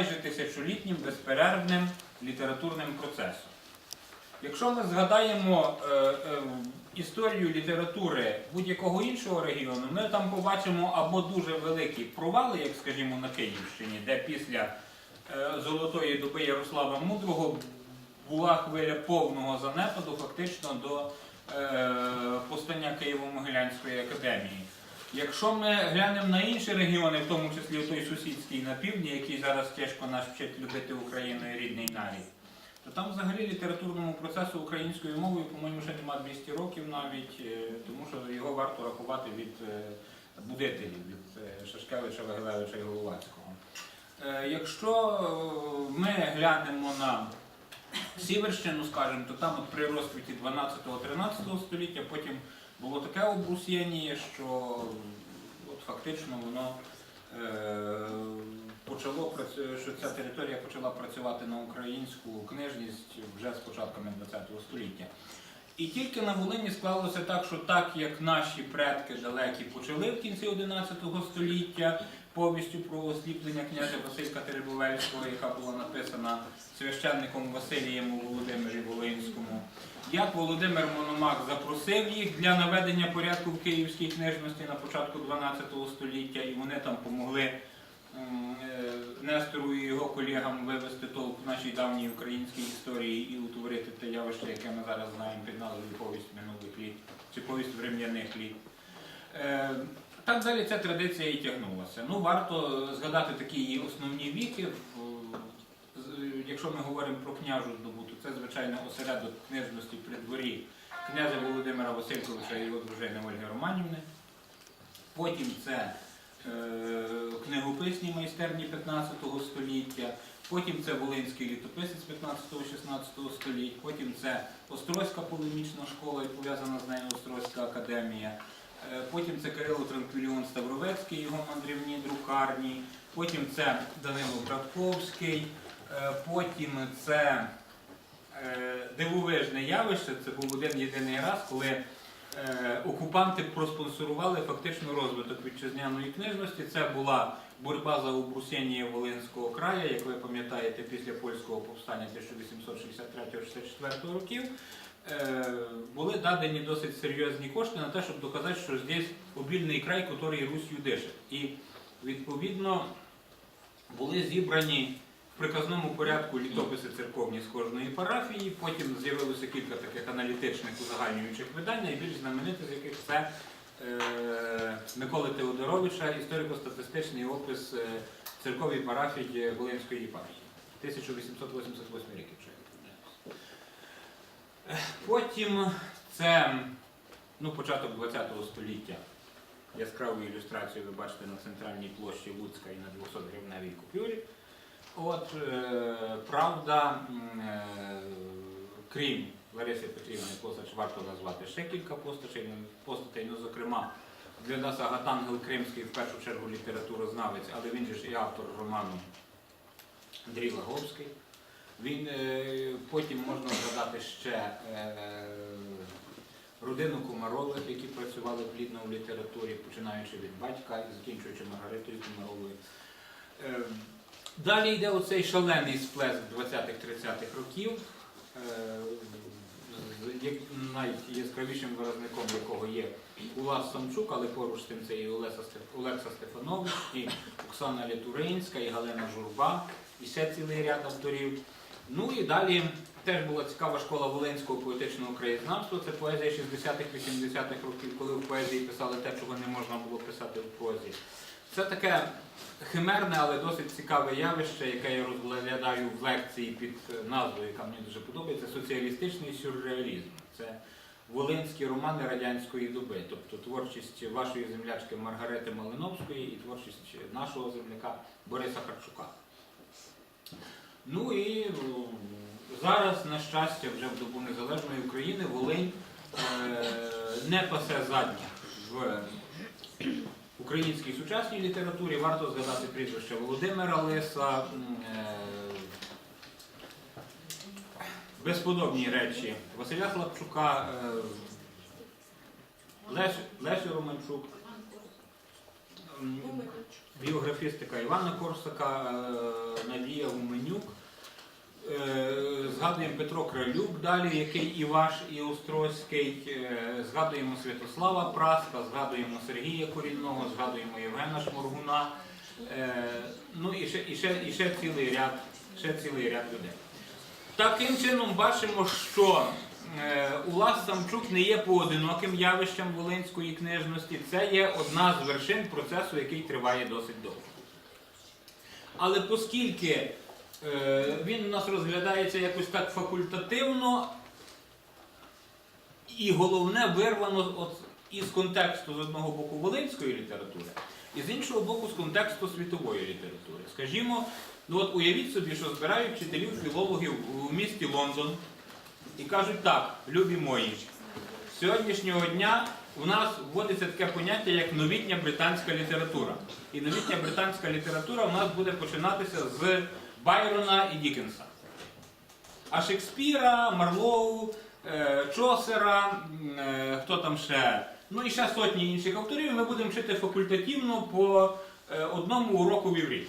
майже тисячолітнім безперервним літературним процесом. Якщо ми згадаємо е, е, історію літератури будь-якого іншого регіону, ми там побачимо або дуже великі провали, як скажімо на Київщині, де після е, золотої доби Ярослава Мудрого була хвиля повного занепаду фактично до е, постання Києво-Могилянської академії. Якщо ми глянемо на інші регіони, в тому числі той сусідський на півдні, який зараз тяжко нас вчить любити Україну і рідний нарід, то там взагалі літературному процесу українською мовою, по-моєму, ще немає 200 років навіть, е, тому що його варто рахувати від е, будителів, від е, Шашкевича, Вагилевича і Головацького. Якщо ми глянемо на Сіверщину, скажімо, то там от при розквіті 12-13 століття потім було таке обрусєння, що от фактично воно е, почало що ця територія почала працювати на українську книжність вже з початками ХХ століття. І тільки на Волині склалося так, що так як наші предки далекі почали в кінці XI століття повістю про осліплення князя Василька Теребовельського, яка була написана священником Василієм у Володимирі Волинському. Як Володимир Мономах запросив їх для наведення порядку в київській книжності на початку 12 століття, і вони там помогли е, Нестору і його колегам вивести толк в нашій давній українській історії і утворити те явище, яке ми зараз знаємо під назвою повість минулих літ чи повість врем'яних літ. Е, Так далі ця традиція і тягнулася. Ну, варто згадати такі її основні віки. Якщо ми говоримо про княжу здобуту, це звичайно осередок книжності при дворі князя Володимира Васильковича і його дружини Ольги Романівни. Потім це е, книгописні майстерні 15 століття, потім це Волинський літописець 15-16 століття, потім це Острозька полемічна школа і пов'язана з нею Острозька академія. Е, Потім це Кирило Транквіліон Ставровецький, його мандрівні друкарні, потім це Данило Братковський, е, потім це дивовижне явище, це був один єдиний раз, коли е, окупанти проспонсорували фактично розвиток вітчизняної книжності. Це була боротьба за обрусіння Волинського краю, як ви пам'ятаєте, після польського повстання 1863-64 років. е, Були дадені досить серйозні кошти на те, щоб доказати, що здесь обільний край, який Русью дише. І відповідно були зібрані в приказному порядку літописи церковні з кожної парафії. Потім з'явилося кілька таких аналітичних узагальнюючих видань, найбільш знамените з яких це е, Миколи Теодоровича, історико-статистичний опис е, церкової парафії Волинської єпархії. 1888 рік, якщо. Е, Потім це ну, початок ХХ століття. Яскраву ілюстрацію ви бачите на центральній площі Луцька і на 200 гривневій купюрі. От, е, правда, е, крім Лариси Петрівни Косач, варто назвати ще кілька постатей, постатей. Ну, зокрема, для нас Агатангел Кримський в першу чергу літературознавець, але він же ж і автор роману Андрій Лаговський. Він е, потім можна згадати ще родину Комарових, які працювали плідно в літературі, починаючи від батька і закінчуючи Маргаритою Комаровою. Далі йде оцей шалений сплеск 20-30-х років, е, найяскравішим виразником якого є Улас Самчук, але поруч з тим це і Олекса Стефанович, і Оксана Літуринська, і Галина Журба, і ще цілий ряд авторів. Ну і далі теж була цікава школа Волинського поетичного краєзнавства. Це поезія 60-х-80-х років, коли в поезії писали те, чого не можна було писати в прозі. Це таке химерне, але досить цікаве явище, яке я розглядаю в лекції під е, назвою, яка мені дуже подобається, соціалістичний сюрреалізм. Це волинські романи радянської доби, тобто творчість вашої землячки Маргарити Малиновської і творчість нашого земляка Бориса Харчука. Ну і е, зараз, на щастя, вже в добу незалежної України Волинь е, не пасе задніх в українській сучасній літературі. Варто згадати прізвище Володимира Лиса, е, безподобні речі Василя Хлопчука, е, Лесь, Лесю Романчук, біографістика Івана Корсака, е, Надія Гуменюк. Е, Згадуємо Петро Кралюк далі, який і ваш, і Острозький. Е, Згадуємо Святослава Праска, згадуємо Сергія Корінного, згадуємо Євгена Шморгуна. Е, Ну і ще, і ще, і ще цілий ряд, ще цілий ряд людей. Таким чином бачимо, що Улас Самчук не є поодиноким явищем волинської книжності. Це є одна з вершин процесу, який триває досить довго. Але оскільки він у нас розглядається якось так факультативно, і головне вирвано от із контексту з одного боку волинської літератури, і з іншого боку з контексту світової літератури. Скажімо, ну от уявіть собі, що збирають вчителів філологів у місті Лондон і кажуть так, любі мої, з сьогоднішнього дня у нас вводиться таке поняття, як новітня британська література. І новітня британська література у нас буде починатися з Байрона і Дікенса. А Шекспіра, Марлоу, е, Чосера, е, хто там ще, ну і ще сотні інших авторів ми будемо вчити факультативно по е, одному уроку в рік.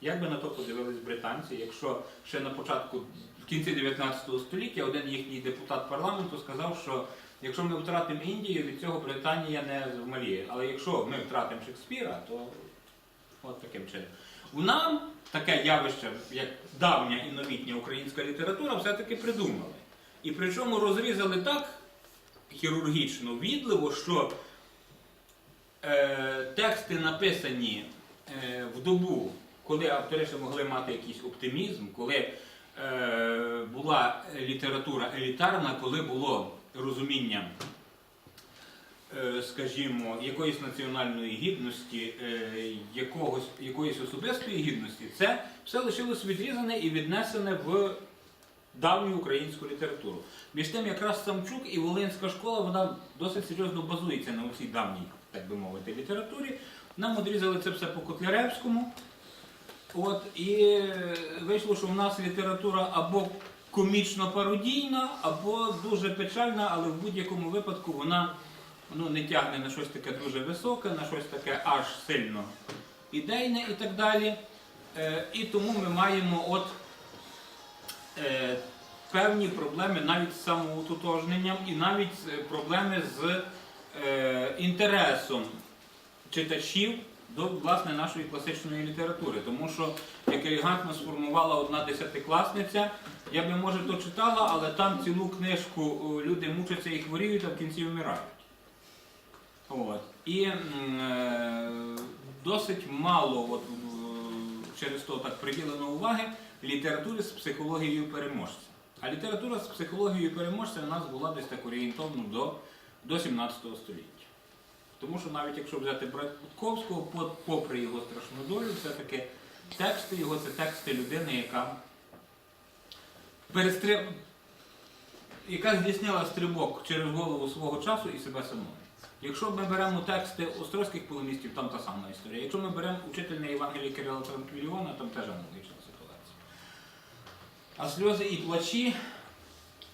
Як би на то подивились британці, якщо ще на початку, в кінці 19 століття, один їхній депутат парламенту сказав, що якщо ми втратимо Індію, від цього Британія не змаліє. Але якщо ми втратимо Шекспіра, то от таким чином. У нам таке явище, як давня і новітня українська література, все-таки придумали. І причому розрізали так хірургічно, відливо, що е, тексти написані е, в добу, коли автори ще могли мати якийсь оптимізм, коли е, була література елітарна, коли було розуміння, скажімо, якоїсь національної гідності, е, якогось, якоїсь особистої гідності, це все лишилось відрізане і віднесене в давню українську літературу. Між тим, якраз Самчук і Волинська школа вона досить серйозно базується на усій давній, так би мовити, літературі. Нам одрізали це все по Котляревському. От, і е, вийшло, що в нас література або комічно-пародійна, або дуже печальна, але в будь-якому випадку вона ну, не тягне на щось таке дуже високе, на щось таке аж сильно ідейне і так далі. Е, і тому ми маємо от е, певні проблеми навіть з самоутотожненням і навіть е, проблеми з інтересом читачів до власне нашої класичної літератури. Тому що, як елегантно сформувала одна десятикласниця, я би може то читала, але там цілу книжку люди мучаться і хворіють, а в кінці вмирають. От. І е, досить мало от, через то так приділено уваги літератури з психологією переможця. А література з психологією переможця у нас була десь так орієнтовно до, до 17 століття. Тому що навіть якщо взяти Братковського, попри його страшну долю, все-таки тексти його це тексти людини, яка перестриб... яка здійснила стрибок через голову свого часу і себе самої. Якщо ми беремо тексти острозьких полемістів, там та сама історія. Якщо ми беремо учительне Євангеліє Кирила Транквіліона, там теж аналогічна ситуація. А сльози і плачі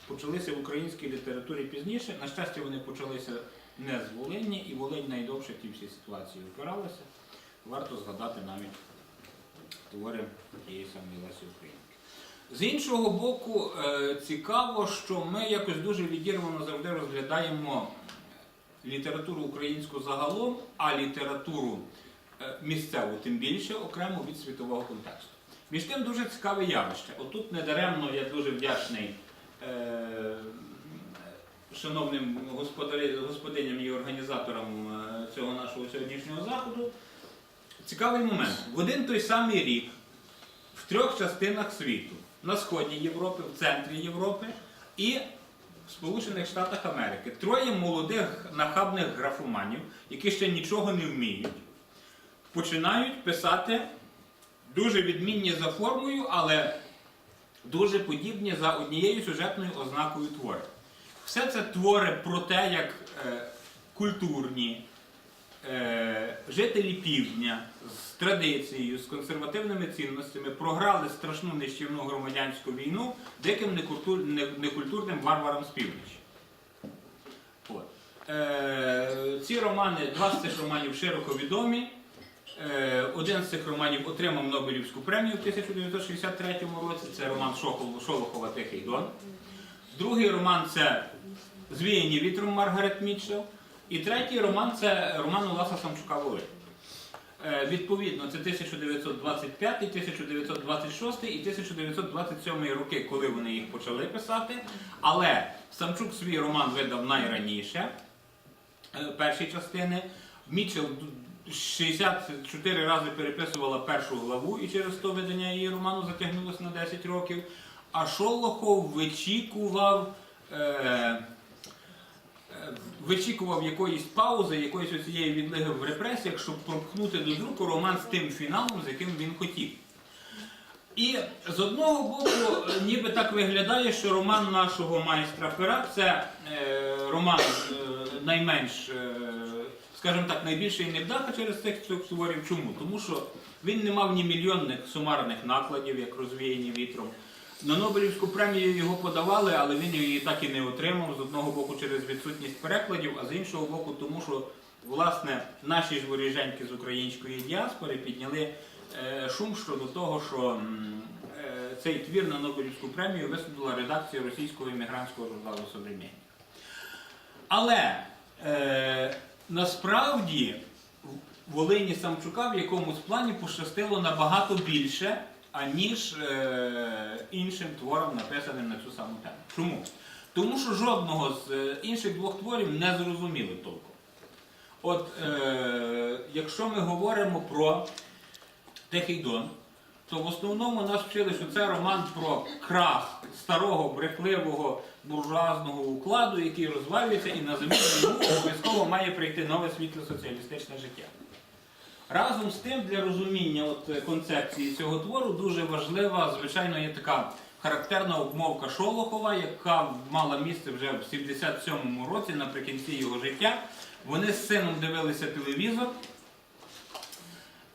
почалися в українській літературі пізніше. На щастя, вони почалися не з Волині, і Волинь найдовше в ті всі ситуації опиралася. Варто згадати навіть твори тієї самої Лесі Українки. З іншого боку, е, цікаво, що ми якось дуже відірвано завжди розглядаємо літературу українську загалом, а літературу е, місцеву тим більше окремо від світового контексту. Між тим дуже цікаве явище. Отут недаремно я дуже вдячний е, шановним господиням і організаторам е, цього нашого сьогоднішнього заходу. Цікавий момент. В один той самий рік в трьох частинах світу на сході Європи, в центрі Європи і в Сполучених Штатах Америки троє молодих нахабних графоманів, які ще нічого не вміють, починають писати дуже відмінні за формою, але дуже подібні за однією сюжетною ознакою твори. Все це твори про те, як е, культурні е, жителі півдня з традицією, з консервативними цінностями програли страшну нищівну громадянську війну диким некультурним варварам з півночі. От. Е, ці романи, два з цих романів широко відомі. Е, Один з цих романів отримав Нобелівську премію в 1963 році. Це роман Шолохова Тихий Дон. Другий роман це Звіяні вітром Маргарет Мітчелл. І третій роман це роман Олеса Самчука Воли. Е, Відповідно, це 1925, 1926 і 1927 роки, коли вони їх почали писати. Але Самчук свій роман видав найраніше, е, перші частини. Мітчелл д- 64 рази переписувала першу главу і через то видання її роману затягнулося на 10 років. А Шолохов вичікував. Е, вичікував якоїсь паузи, якоїсь оцієї відлиги в репресіях, щоб пропхнути до друку роман з тим фіналом, з яким він хотів. І з одного боку, е, ніби так виглядає, що роман нашого майстра пера це е, роман е, найменш, е, скажімо так, найбільший невдаха через цих трьох творів. Чому? Тому що він не мав ні мільйонних сумарних накладів, як розвіяні вітром. На Нобелівську премію його подавали, але він її так і не отримав. З одного боку через відсутність перекладів, а з іншого боку, тому що власне наші ж воріженьки з української діаспори підняли е, шум щодо того, що е, цей твір на Нобелівську премію висунула редакція російського іммігрантського журналу «Современник». Але е, насправді Волині Самчука в якомусь плані пощастило набагато більше, аніж е, іншим творам, написаним на цю саму тему. Чому? Тому що жодного з е, інших двох творів не зрозуміли толком. От е, якщо ми говоримо про Тихий Дон, то в основному нас вчили, що це роман про крах старого, брехливого, буржуазного укладу, який розвалюється, і на йому обов'язково має прийти нове світле соціалістичне життя. Разом з тим, для розуміння от, е, концепції цього твору дуже важлива, звичайно, є така характерна обмовка Шолохова, яка мала місце вже в 77-му році, наприкінці його життя. Вони з сином дивилися телевізор.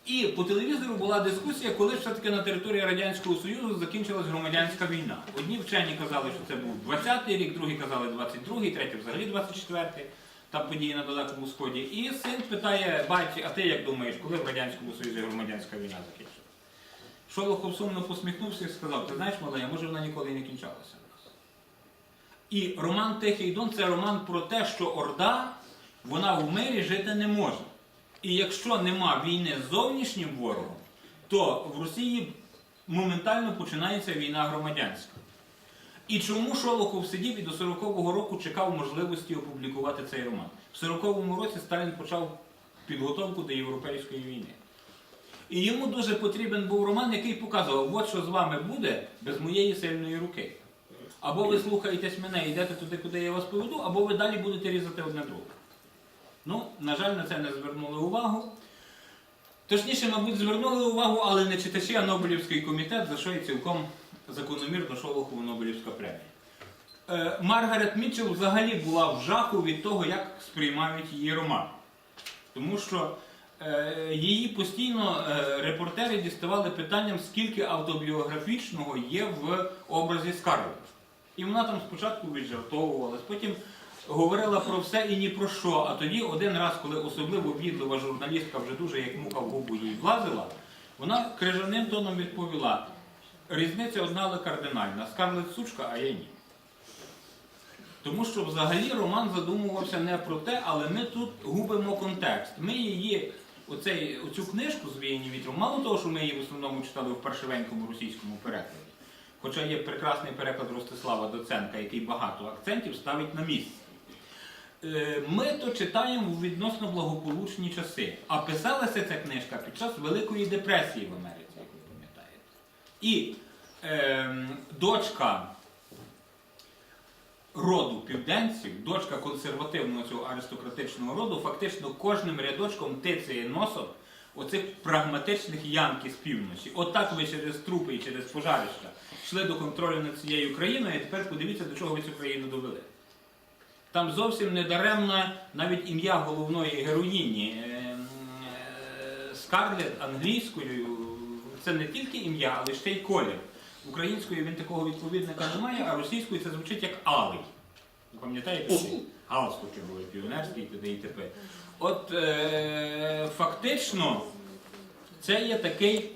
І по телевізору була дискусія, коли все-таки на території Радянського Союзу закінчилась громадянська війна. Одні вчені казали, що це був 20-й рік, другі казали 22-й, треті взагалі 24-й, там події на Далекому Сході. І син питає батька, а ти як думаєш, коли в Радянському Союзі громадянська війна закінчилась? Шолохов сумно посміхнувся і сказав, ти знаєш, малий, може вона ніколи не кінчалася. І роман Тихий Дон це роман про те, що Орда, вона в мирі жити не може. І якщо нема війни з зовнішнім ворогом, то в Росії моментально починається війна громадянська. І чому Шолохов сидів і до 40-го року чекав можливості опублікувати цей роман? В 40-му році Сталін почав підготовку до європейської війни. І йому дуже потрібен був роман, який показував, от що з вами буде без моєї сильної руки. Або ви слухаєтесь мене і йдете туди, куди я вас поведу, або ви далі будете різати одне друге. Ну, на жаль, на це не звернули увагу. Точніше, мабуть, звернули увагу, але не читачі, а Нобелівський комітет, за що і цілком закономірно Шолохову Нобелівська премія. Е, Маргарет Мітчелл взагалі була в жаху від того, як сприймають її роман. Тому що е, її постійно е, репортери діставали питанням, скільки автобіографічного є в образі Скарлетт. І вона там спочатку віджартовувалась, потім говорила про все і ні про що. А тоді один раз, коли особливо відлива журналістка вже дуже як мука в губу їй влазила, вона крижаним тоном відповіла: різниця одна, але кардинальна. Скарлетт сучка, а я ні. Тому що взагалі роман задумувався не про те, але ми тут губимо контекст. Ми її, оцей, оцю книжку «Звіяні вітром, мало того, що ми її в основному читали в паршивенькому російському перекладі. Хоча є прекрасний переклад Ростислава Доценка, який багато акцентів ставить на місце. Ми то читаємо в відносно благополучні часи. А писалася ця книжка під час Великої депресії в Америці. І ем, дочка роду південців, дочка консервативного цього аристократичного роду, фактично кожним рядочком тицяє носом оцих прагматичних янки з півночі. Отак ви через трупи і через пожарища йшли до контролю над цією країною, і тепер подивіться, до чого ви цю країну довели. Там зовсім не даремно навіть ім'я головної героїні е, е, Скарлет англійською. Це не тільки ім'я, але ще й колір. Українською він такого відповідника не має, а російською це звучить як Алий. Ви Пам'ятаєте? Галстуки були піонерські, туди і т.п. От е, фактично це є такий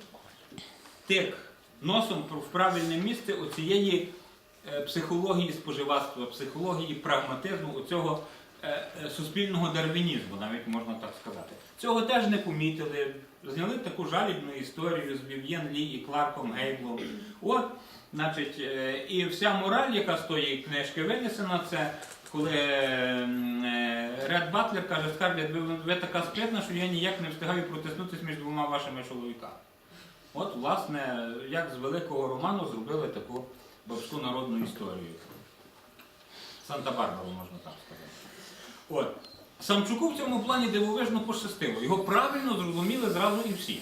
тик носом в правильне місце оцієї е, психології споживацтва, психології прагматизму, оцього е, е, суспільного дарвінізму, навіть можна так сказати. Цього теж не помітили. Зняли таку жалібну історію з Вів'єн Лі і Кларком Гейблом. От, значить, е, і вся мораль, яка з тої книжки винесена, це коли м, е, Ред Батлер каже, Скарлет, ви, ви така спритна, що я ніяк не встигаю протиснутися між двома вашими чоловіками. От, власне, як з великого роману зробили таку бабську народну історію. Санта-Барбара, можна так сказати. От. Самчуку в цьому плані дивовижно пощастило. Його правильно зрозуміли зразу і всі.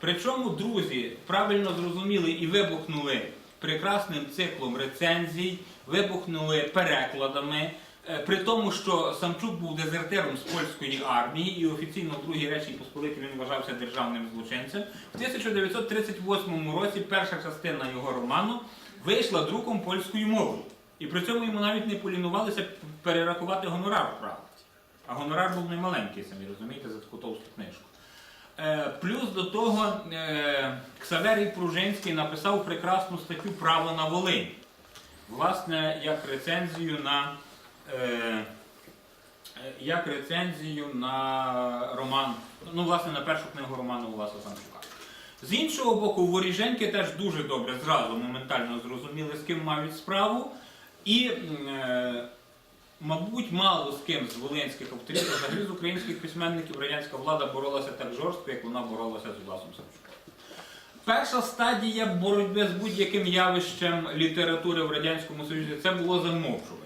Причому друзі правильно зрозуміли і вибухнули прекрасним циклом рецензій, вибухнули перекладами. Е, При тому, що Самчук був дезертиром з польської армії і офіційно в другій речі Посполиті він вважався державним злочинцем. В 1938 році перша частина його роману вийшла друком польською мовою. І при цьому йому навіть не полінувалися перерахувати гонорар в правці. А гонорар був немаленький, самі розумієте, за таку товсту книжку. Е, Плюс до того е, Ксаверій Пружинський написав прекрасну статтю Право на Волинь. Власне, як рецензію на, е, е, як рецензію на роман, ну, власне, на першу книгу роману Власа Самчука. З іншого боку, воріженьки теж дуже добре зразу моментально зрозуміли, з ким мають справу. І, е, мабуть, мало з ким з волинських авторів, взагалі з українських письменників радянська влада боролася так жорстко, як вона боролася з Власом Самчуком. Перша стадія боротьби з будь-яким явищем літератури в Радянському Союзі це було замовчування.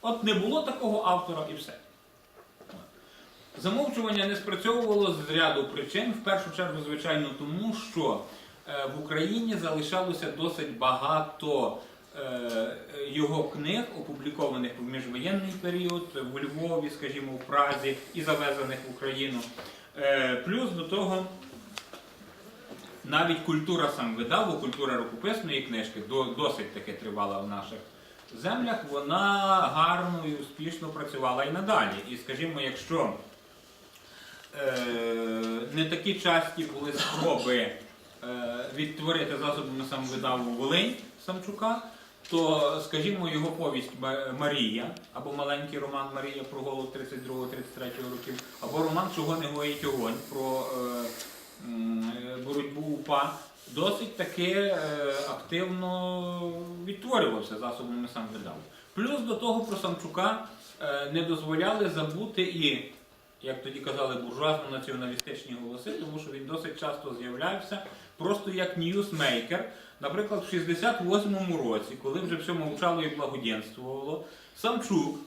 От не було такого автора і все. Замовчування не спрацьовувало з ряду причин. В першу чергу, звичайно, тому що е, в Україні залишалося досить багато його книг, опублікованих в міжвоєнний період, в Львові, скажімо, в Празі і завезених в Україну. Е, Плюс до того. Навіть культура самвидаву, культура рукописної книжки досить таки тривала в наших землях, вона гарно і успішно працювала і надалі. І скажімо, якщо е, не такі часті були спроби е, відтворити засобами самовидаву Волинь Самчука, то, скажімо, його повість Марія, або маленький роман Марія про голод 32-33 років, або роман Чого не гоїть огонь про е, е, боротьбу УПА, досить таки е, активно відтворювався засобами самовидаву. Плюс до того про Самчука не дозволяли забути і як тоді казали, буржуазно-націоналістичні голоси, тому що він досить часто з'являвся просто як ньюсмейкер. Наприклад, в 68-му році, коли вже все мовчало і благоденствувало, Самчук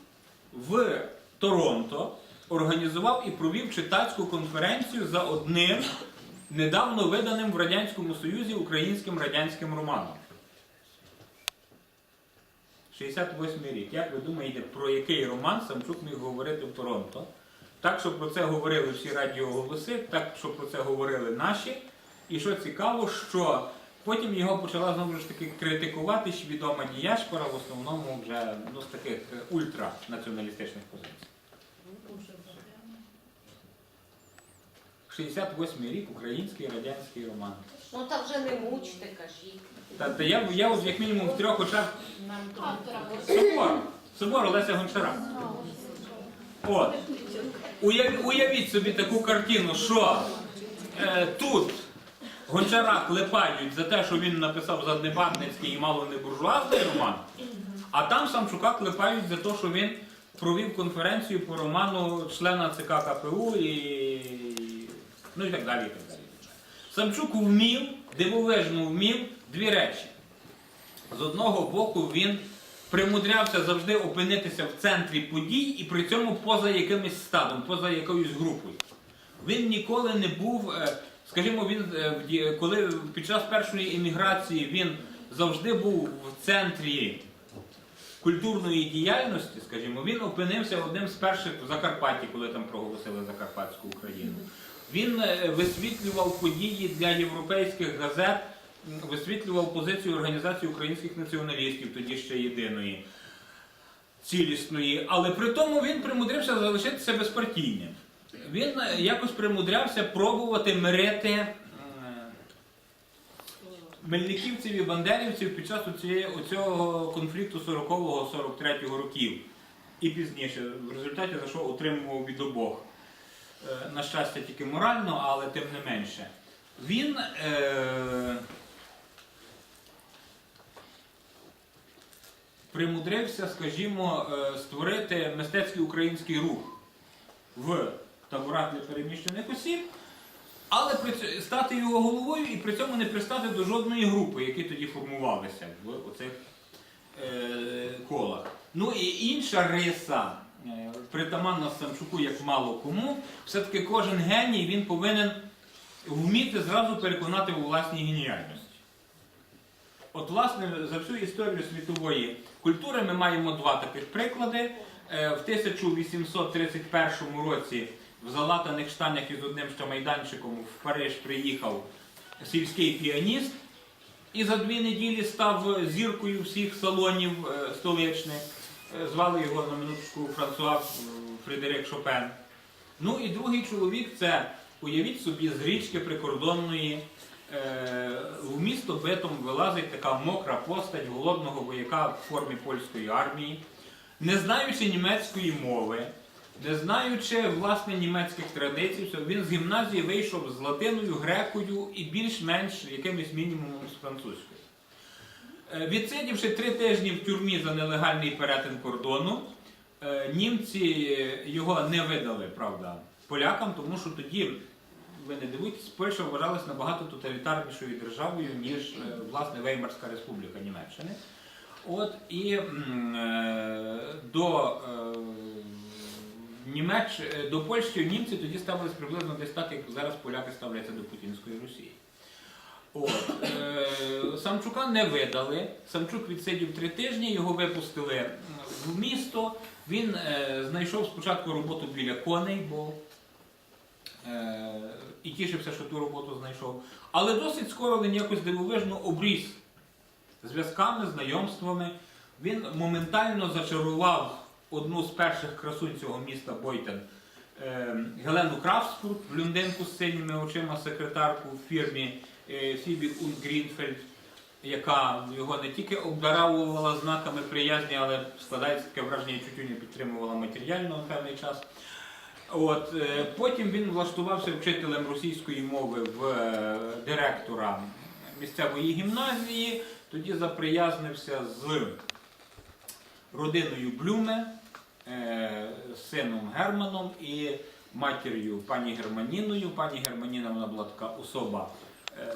в Торонто організував і провів читацьку конференцію за одним недавно виданим в Радянському Союзі українським радянським романом. 68-й рік. Як ви думаєте, про який роман Самчук міг говорити в Торонто? Так, що про це говорили всі радіоголоси, так, що про це говорили наші. І що цікаво, що потім його почала знову ж таки критикувати ще відома діячпора, в основному вже ну, з таких е, ультранаціоналістичних позицій. 68 рік український радянський роман. Ну та вже не мучте, кажіть. Та, та я, я от як мінімум в трьох очах Собор, Собор Олеся Гончара. От. Уяв, уявіть собі таку картину, що е, тут Гончара клепають за те, що він написав заднебатницький і мало не буржуазний роман, а там Самчука клепають за те, що він провів конференцію по роману члена ЦК КПУ і ну і так далі. І так далі. Самчук вмів, дивовижно вмів дві речі. З одного боку, він примудрявся завжди опинитися в центрі подій і при цьому поза якимось стадом, поза якоюсь групою. Він ніколи не був, е, скажімо, він е, коли під час першої імміграції він завжди був в центрі культурної діяльності, скажімо, він опинився одним з перших в Закарпатті, коли там проголосили Закарпатську Україну. Він е, висвітлював події для європейських газет, висвітлював позицію Організації українських націоналістів, тоді ще єдиної, цілісної, але при тому він примудрився залишитися безпартійним. Він е, якось примудрявся пробувати мирити е, мельниківців і бандерівців під час оцього конфлікту 40-43 років. І пізніше. В результаті за що отримував від обох. Е, На щастя, тільки морально, але тим не менше. Він е, примудрився, скажімо, створити мистецький український рух в таборах для переміщених осіб, але стати його головою і при цьому не пристати до жодної групи, які тоді формувалися в оцих е, колах. Ну і інша риса, е, притаманна Самчуку, як мало кому, все-таки кожен геній він повинен вміти зразу переконати у власній геніальності. От, власне, за всю історію світової культури ми маємо два таких приклади. Е, В 1831 році в залатаних штанях із одним ще майданчиком в Париж приїхав сільський піаніст і за дві неділі став зіркою всіх салонів е, столичних. Е, Звали його на минуточку Франсуа е, Фредерик Шопен. Ну і другий чоловік це, уявіть собі, з річки прикордонної в місто битом вилазить така мокра постать голодного вояка в формі польської армії, не знаючи німецької мови, не знаючи власне німецьких традицій, він з гімназії вийшов з латиною, грекою і більш-менш якимось мінімумом з французькою. Е, Відсидівши три тижні в тюрмі за нелегальний перетин кордону, е, німці його не видали, правда, полякам, тому що тоді, ви не дивуйтесь, Польща вважалась набагато тоталітарнішою державою, ніж е, власне Веймарська республіка Німеччини. От і до, Німеч... е, до Польщі німці тоді ставились приблизно десь так, як зараз поляки ставляться до Путінської Росії. От, е, Самчука не видали. Самчук відсидів три тижні, його випустили в місто. Він е, знайшов спочатку роботу біля коней, бо і тішився, що ту роботу знайшов. Але досить скоро він якось дивовижно обріс зв'язками, знайомствами. Він моментально зачарував одну з перших красунь цього міста Бойтен. Е, Гелену Крафтсфурт, блондинку з синіми очима, секретарку в фірмі е, Фібі Ун Грінфельд, яка його не тільки обдаровувала знаками приязні, але складається таке враження, чуть не підтримувала матеріально на певний час. От, е, потім він влаштувався вчителем російської мови в директора місцевої гімназії, тоді заприязнився з родиною Блюме, сином Германом і матір'ю пані Германіною. Пані Германіна вона була така особа е,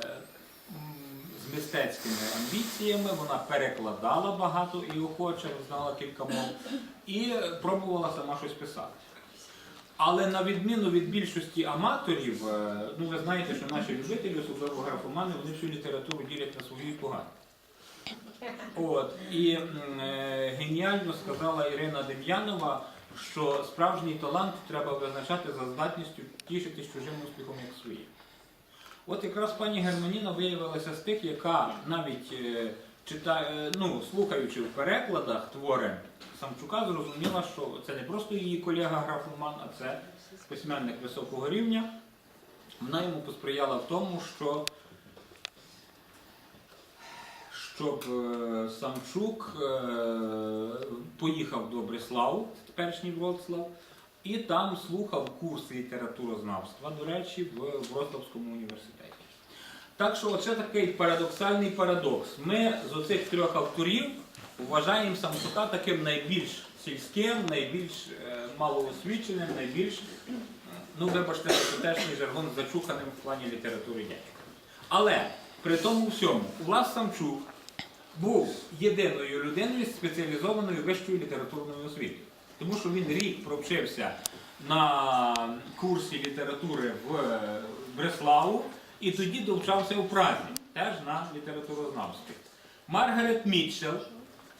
з мистецькими амбіціями, вона перекладала багато і охоче, знала кілька мов, і пробувала сама щось писати. Але на відміну від більшості аматорів, е, ну ви знаєте, що наші любителі, особливо графомани, вони всю літературу ділять на свою і погану. От, і е, геніально сказала Ірина Дем'янова, що справжній талант треба визначати за здатністю тішитись чужим успіхом як своїм. От якраз пані Германіна виявилася з тих, яка навіть е, читає, ну, слухаючи в перекладах твори Самчука, зрозуміла, що це не просто її колега графоман, а це письменник високого рівня. Вона йому посприяла в тому, що щоб е, Самчук е, поїхав до Бреславу, теперішній Вроцлав, і там слухав курс літературознавства, до речі, в Вроцлавському університеті. Так що це такий парадоксальний парадокс. Ми з оцих трьох авторів вважаємо Самчука таким найбільш сільським, найбільш е, малоосвіченим, найбільш, ну вибачте, тутешній жаргон зачуханим в плані літератури дядька. Але при тому всьому Влас Самчук був єдиною людиною з спеціалізованою вищою літературною освітою. Тому що він рік провчився на курсі літератури в е, Бреславу і тоді довчався у Празі, теж на літературознавстві. Маргарет Мітчелл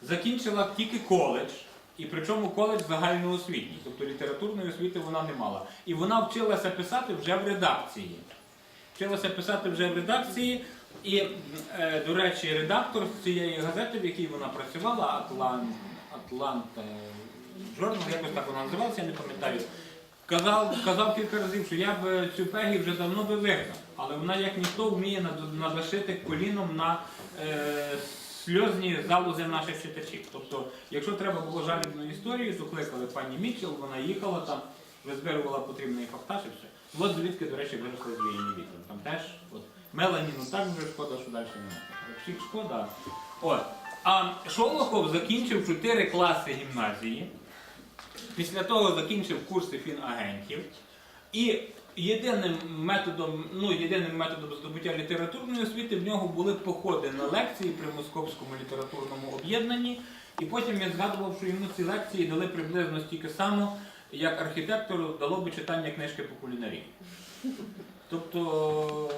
закінчила тільки коледж, і причому коледж загальноосвітній, тобто літературної освіти вона не мала. І вона вчилася писати вже в редакції. Вчилася писати вже в редакції, і, е, до речі, редактор цієї газети, в якій вона працювала, Атлант, Атлант якось так вона називалася, я не пам'ятаю. казав, казав кілька разів, що я б цю пегі вже давно би вигнав, але вона як ніхто вміє над- надашити коліном на е, сльозні залози наших читачів. Тобто, якщо треба було жалібну історію, то кликали пані Мітчел, вона їхала там, визбирувала потрібний фактаж і все. От звідки, до речі, виросли звіяні вітер. Там теж от, Мелані, ну так вже шкода, що далі немає. Всіх шкода. От. А Шолохов закінчив 4 класи гімназії. Після того закінчив курси фінагентів. І єдиним методом, ну, єдиним методом здобуття літературної освіти в нього були походи на лекції при Московському літературному об'єднанні. І потім він згадував, що йому ці лекції дали приблизно стільки само, як архітектору дало би читання книжки по кулінарії. Тобто,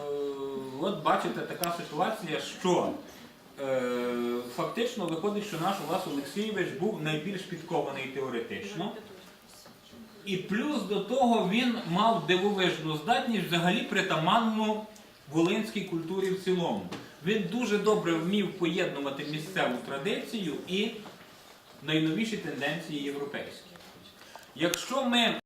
от бачите, така ситуація, що е, фактично виходить, що наш Олас Олексійович був найбільш підкований теоретично. І плюс до того він мав дивовижну здатність взагалі притаманну волинській культурі в цілому. Він дуже добре вмів поєднувати місцеву традицію і найновіші тенденції європейські. Якщо ми